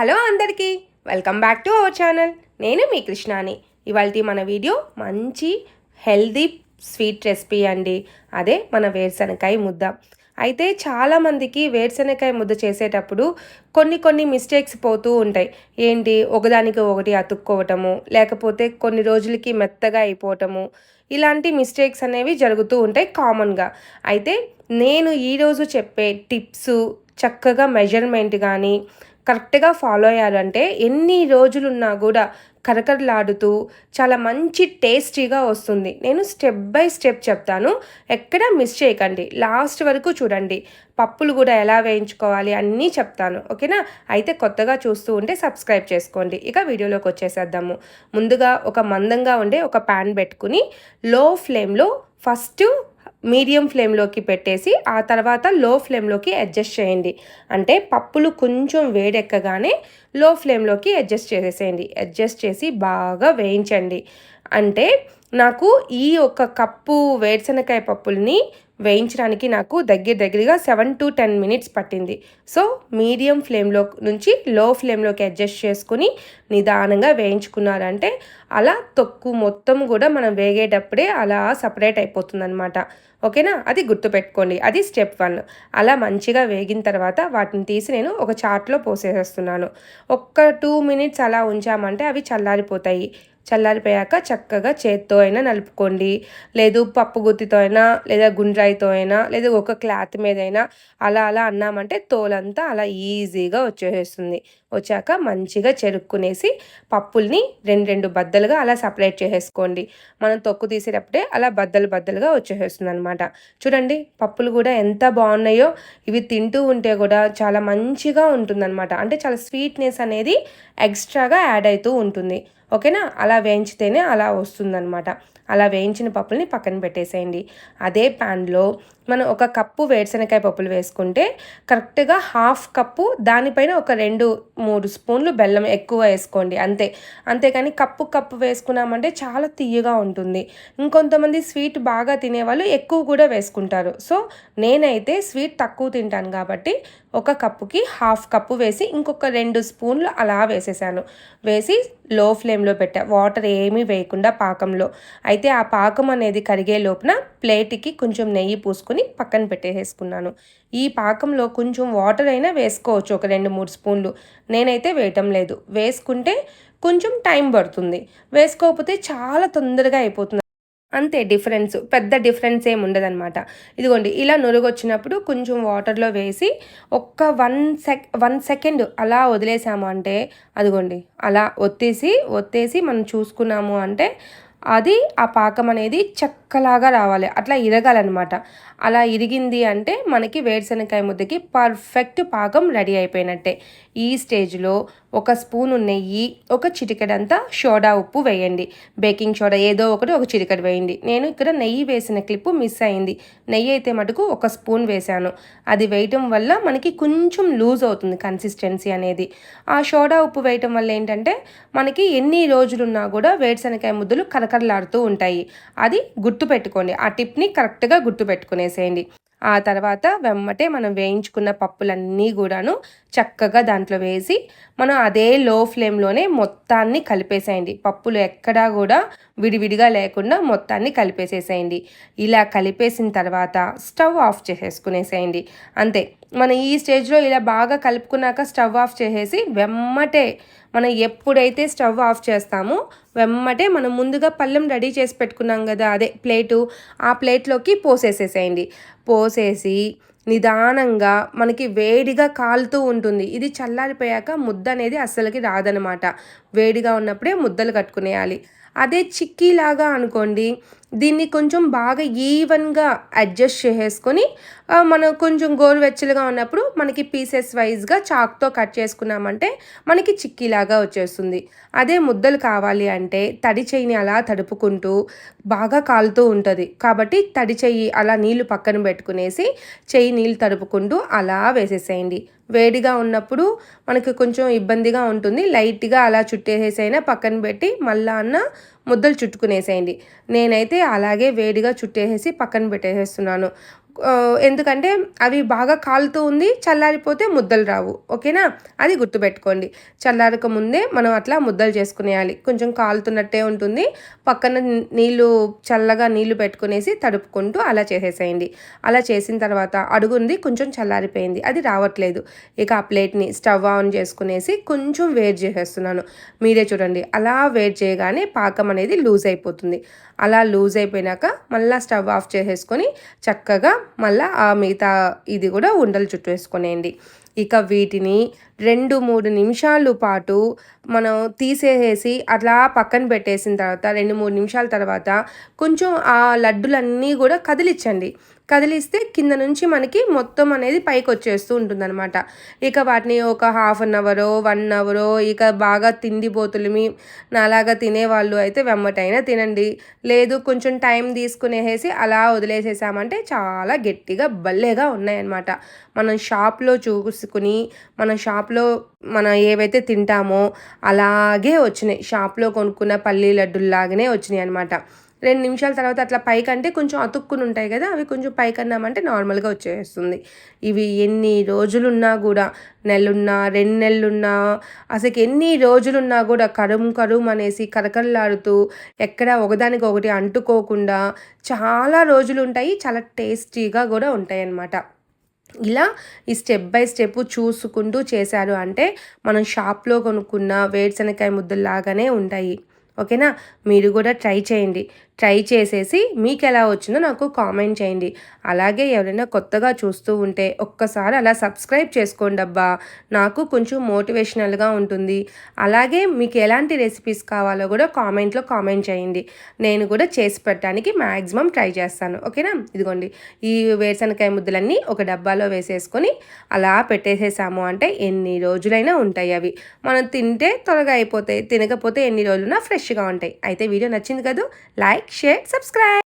Hello అందరికీ welcome back to our channel. నేను మీ కృష్ణాని. ఇవాళ మన వీడియో మంచి హెల్దీ స్వీట్ రెసిపీ అండి. అదే మన వేరుశనకాయ ముద్ద. అయితే చాలామందికి వేరుశనకాయ ముద్ద చేసేటప్పుడు కొన్ని కొన్ని మిస్టేక్స్ పోతూ ఉంటాయి. ఏంటి? ఒకదానికి ఒకటి అతుక్కోవటము లేకపోతే కొన్ని రోజులకి మెత్తగా అయిపోవటము ఇలాంటి మిస్టేక్స్ అనేవి జరుగుతూ ఉంటాయి కామన్గా అయితే నేను ఈరోజు చెప్పే టిప్స్ చక్కగా మెజర్మెంట్ కానీ కరెక్ట్గా ఫాలో అయ్యారంటే ఎన్ని రోజులున్నా కూడా కరకరలాడుతూ చాలా మంచి టేస్టీగా వస్తుంది. నేను స్టెప్ బై స్టెప్ చెప్తాను. ఎక్కడ మిస్ చేయకండి. లాస్ట్ వరకు చూడండి. పప్పులు కూడా ఎలా వేయించుకోవాలి అన్నీ చెప్తాను. ఓకేనా? అయితే కొత్తగా చూస్తూ ఉంటే సబ్స్క్రైబ్ చేసుకోండి. ఇక వీడియోలోకి వచ్చేసేద్దాము. ముందుగా ఒక మందంగా ఉండే ఒక ప్యాన్ పెట్టుకుని లో ఫ్లేమ్లో ఫస్ట్ మీడియం ఫ్లేమ్లోకి పెట్టేసి ఆ తర్వాత లో ఫ్లేమ్లోకి అడ్జస్ట్ చేయండి. అంటే పప్పులు కొంచెం వేడెక్కగానే లో ఫ్లేమ్లోకి అడ్జస్ట్ చేసేసేయండి. అడ్జస్ట్ చేసి బాగా వేయించండి. అంటే నాకు ఈ ఒక కప్పు వేరుశనకాయ పప్పుల్ని వేయించడానికి నాకు దగ్గర దగ్గరగా సెవెన్ టు టెన్ మినిట్స్ పట్టింది. సో మీడియం ఫ్లేమ్లో నుంచి లో ఫ్లేమ్లోకి అడ్జస్ట్ చేసుకుని నిదానంగా వేయించుకున్నారంటే అలా తొక్కు మొత్తం కూడా మనం వేగేటప్పుడే అలా సపరేట్ అయిపోతుంది అనమాట ఓకేనా? అది గుర్తుపెట్టుకోండి. అది స్టెప్ వన్. అలా మంచిగా వేగిన తర్వాత వాటిని తీసి నేను ఒక చాట్లో పోసేసేస్తున్నాను. ఒక్క టూ మినిట్స్ అలా ఉంచామంటే అవి చల్లారిపోతాయి. చల్లారిపోయాక చక్కగా చేత్తో అయినా నలుపుకోండి. లేదు పప్పు గుత్తితో అయినా లేదా గుండ్రాయితో అయినా లేదా ఒక క్లాత్ మీద అయినా అలా అలా అన్నామంటే తోలంతా అలా ఈజీగా వచ్చేస్తుంది వచ్చాక మంచిగా చెరుక్కునేసి పప్పుల్ని రెండు రెండు బద్దలు బద్దలుగా అలా సపరేట్ చేసేసుకోండి. మనం తొక్కు తీసేటప్పుడే అలా బద్దలు బద్దలుగా వచ్చేసేస్తుంది అనమాట చూడండి పప్పులు కూడా ఎంత బాగున్నాయో ఇవి తింటూ ఉంటే కూడా చాలా మంచిగా ఉంటుందన్నమాట. అంటే చాలా స్వీట్నెస్ అనేది ఎక్స్ట్రాగా యాడ్ అవుతూ ఉంటుంది. ఓకేనా? అలా వేయించితేనే అలా వస్తుందన్నమాట. అలా వేయించిన పప్పుల్ని పక్కన పెట్టేసేయండి. అదే ప్యాన్లో మనం ఒక కప్పు వేరుశనకాయ పప్పులు వేసుకుంటే కరెక్ట్గా హాఫ్ కప్పు దానిపైన ఒక రెండు మూడు స్పూన్లు బెల్లం ఎక్కువ వేసుకోండి. అంతే. అంతేకాని కప్పు కప్పు వేసుకున్నామంటే చాలా తీయగా ఉంటుంది. ఇంకొంతమంది స్వీట్ బాగా తినేవాళ్ళు ఎక్కువ కూడా వేసుకుంటారు. సో నేనైతే స్వీట్ తక్కువ తింటాను కాబట్టి ఒక కప్పుకి హాఫ్ కప్పు వేసి ఇంకొక రెండు స్పూన్లు అలా వేసేసాను. వేసి లో ఫ్లేమ్లో పెట్టా. వాటర్ ఏమీ వేయకుండా పాకంలో. అయితే ఆ పాకం అనేది కరిగే లోపున ప్లేట్కి కొంచెం నెయ్యి పూసుకుని పక్కన పెట్టేసుకున్నాను. ఈ పాకంలో కొంచెం వాటర్ అయినా వేసుకోవచ్చు ఒక రెండు మూడు స్పూన్లు. నేనైతే వేయటం లేదు. వేసుకుంటే కొంచెం టైం పడుతుంది. వేసుకోకపోతే చాలా తొందరగా అయిపోతుంది. అంతే డిఫరెన్స్ పెద్ద డిఫరెన్స్ ఏమి ఉండదన్నమాట. ఇదిగోండి ఇలా నురుగొచ్చినప్పుడు కొంచెం వాటర్లో వేసి ఒక్క వన్ సెక్ వన్ సెకండ్ అలా వదిలేసాము అంటే అదిగోండి అలా ఒత్తేసి ఒత్తేసి మనం చూసుకున్నాము అంటే అది ఆ పాకం అనేది చెక్కలాగా రావాలి. అట్లా ఇరగాలన్నమాట. అలా ఇరిగింది అంటే మనకి వేరుశనకాయ ముద్దకి పర్ఫెక్ట్ పాకం రెడీ అయిపోయినట్టే. ఈ స్టేజ్లో ఒక స్పూను నెయ్యి ఒక చిటికెడంతా సోడా ఉప్పు వేయండి. బేకింగ్ సోడా ఏదో ఒకటి ఒక చిటికెడు వేయండి. నేను ఇక్కడ నెయ్యి వేసిన క్లిప్పు మిస్ అయింది. నెయ్యి అయితే మటుకు ఒక స్పూన్ వేశాను. అది వేయటం వల్ల మనకి కొంచెం లూజ్ అవుతుంది కన్సిస్టెన్సీ అనేది. ఆ సోడా ఉప్పు వేయటం వల్ల ఏంటంటే మనకి ఎన్ని రోజులున్నా కూడా వేరుశనకాయ ముద్దలు కరకరలాడుతూ ఉంటాయి. అది గుర్తుపెట్టుకోండి. ఆ టిప్ని కరెక్ట్గా గుర్తుపెట్టుకునేసేయండి. ఆ తర్వాత వెమ్మటే మనం వేయించుకున్న పప్పులన్నీ కూడాను చక్కగా దాంట్లో వేసి మనం అదే లో ఫ్లేమ్లోనే మొత్తాన్ని కలిపేసేయండి. పప్పులు ఎక్కడా కూడా విడివిడిగా లేకుండా మొత్తాన్ని కలిపేసేసేయండి. ఇలా కలిపేసిన తర్వాత స్టవ్ ఆఫ్ చేసేసుకునేసేయండి. అంతే. మనం ఈ స్టేజ్లో ఇలా బాగా కలుపుకున్నాక స్టవ్ ఆఫ్ చేసేసి వెమ్మటే మనం ఎప్పుడైతే స్టవ్ ఆఫ్ చేస్తామో వెమ్మటే మనం ముందుగా పళ్ళెం రెడీ చేసి పెట్టుకున్నాం కదా అదే ప్లేటు ఆ ప్లేట్లోకి పోసేసేసేయండి. పోసేసి నిదానంగా మనకి వేడిగా కాలుతూ ఉంటుంది. ఇది చల్లారిపోయాక ముద్ద అనేది అస్సలకి రాదనమాట. వేడిగా ఉన్నప్పుడే ముద్దలు కట్టుకునేయాలి. అదే చిక్కీలాగా అనుకోండి దీన్ని కొంచెం బాగా ఈవెన్గా అడ్జస్ట్ చేసేసుకొని మనం కొంచెం గోరువెచ్చలుగా ఉన్నప్పుడు మనకి పీసెస్ వైజ్గా చాక్తో కట్ చేసుకున్నామంటే మనకి చిక్కీలాగా వచ్చేస్తుంది. అదే ముద్దలు కావాలి అంటే తడి చెయ్యిని అలా తడుపుకుంటూ బాగా కాలుతూ ఉంటుంది. కాబట్టి తడి చెయ్యి అలా నీళ్ళు పక్కన పెట్టుకునేసి చెయ్యి నీళ్ళు తడుపుకుంటూ అలా వేసేసేయండి. వేడిగా ఉన్నప్పుడు మనకి కొంచెం ఇబ్బందిగా ఉంటుంది. లైట్గా అలా చుట్టేసేసైనా పక్కన పెట్టి మళ్ళా అన్న ముద్దలు చుట్టుకునేసేయండి. నేనైతే అలాగే వేడిగా చుట్టేసేసి పక్కన పెట్టేసేస్తున్నాను ఎందుకంటే అవి బాగా కాలుతూ ఉంది చల్లారిపోతే ముద్దలు రావు. ఓకేనా? అది గుర్తుపెట్టుకోండి. చల్లారక ముందే మనం అట్లా ముద్దలు చేసుకునేయాలి. కొంచెం కాలుతున్నట్టే ఉంటుంది. పక్కన నీళ్ళు చల్లగా నీళ్ళు పెట్టుకునేసి తడుపుకుంటూ అలా చేసేసేయండి. అలా చేసిన తర్వాత అడుగుంది కొంచెం చల్లారిపోయింది. అది రావట్లేదు. ఇక ఆ ప్లేట్ని స్టవ్ ఆన్ చేసుకునేసి కొంచెం వేడి చేసేస్తున్నాను. మీరే చూడండి. అలా వేడి చేయగానే పాకం అనేది లూజ్ అయిపోతుంది. అలా లూజ్ అయిపోయినాక మళ్ళీ స్టవ్ ఆఫ్ చేసేసుకొని చక్కగా మళ్ళీ ఆ మిగతా ఇది కూడా ఉండలు చుట్టూ వేసుకునేయండి. ఇక వీటిని రెండు మూడు నిమిషాలు పాటు మనం తీసేసేసి అట్లా పక్కన పెట్టేసిన తర్వాత రెండు మూడు నిమిషాల తర్వాత కొంచెం ఆ లడ్డులన్నీ కూడా కదిలించండి కదిలిస్తే కింద నుంచి మనకి మొత్తం అనేది పైకి వచ్చేస్తూ ఉంటుందన్నమాట. ఇక వాటిని ఒక హాఫ్ అన్ అవరో వన్ అవరో ఇక బాగా తిండిపోతులమి నాలాగా తినేవాళ్ళు అయితే వెమ్మటైనా తినండి. లేదు కొంచెం టైం తీసుకునేసి అలా వదిలేసేసామంటే చాలా గట్టిగా భలేగా ఉన్నాయన్నమాట. మనం షాప్లో తీసుకుని మన షాప్లో మనం ఏవైతే తింటామో అలాగే వచ్చినాయి. షాప్లో కొనుక్కున్న పల్లీ లడ్డుల్లాగానే వచ్చినాయి అనమాట రెండు నిమిషాల తర్వాత అట్లా పైకంటే కొంచెం అతుక్కుని ఉంటాయి కదా అవి కొంచెం పైకన్నామంటే నార్మల్గా వచ్చేస్తుంది. ఇవి ఎన్ని రోజులున్నా కూడా నెలలున్నా రెండు నెలలున్నా అసలు ఎన్ని రోజులున్నా కూడా కరుం కరుం అనేసి కరకరలాడుతూ ఎక్కడ ఒకదానికి ఒకటి అంటుకోకుండా చాలా రోజులు ఉంటాయి చాలా టేస్టీగా కూడా ఉంటాయి అన్నమాట ఇలా ఈ స్టెప్ బై స్టెప్ చూసుకుంటూ చేశారు. అంటే మనం షాప్లో కొనుక్కున్న వేరుశనకాయ ముద్దల్లాగానే ఉంటాయి. ఓకేనా? మీరు కూడా ట్రై చేయండి. ట్రై చేసేసి మీకు ఎలా వచ్చిందో నాకు కామెంట్ చేయండి. అలాగే ఎవరైనా కొత్తగా చూస్తూ ఉంటే ఒక్కసారి అలా సబ్స్క్రైబ్ చేసుకోండి అబ్బా. నాకు కొంచెం మోటివేషనల్గా ఉంటుంది. అలాగే మీకు ఎలాంటి రెసిపీస్ కావాలో కూడా కామెంట్లో కామెంట్ చేయండి. నేను కూడా చేసి పెట్టడానికి మ్యాక్సిమం ట్రై చేస్తాను. ఓకేనా? ఇదిగోండి. ఈ వేరుశనకాయ ముద్దలన్నీ ఒక డబ్బాలో వేసేసుకొని అలా పెట్టేసేసాము అంటే ఎన్ని రోజులైనా ఉంటాయి అవి. మనం తింటే త్వరగా అయిపోతాయి తినకపోతే ఎన్ని రోజులున్నా ఫ్రెష్గా ఉంటాయి. అయితే వీడియో నచ్చింది కదా? Like share subscribe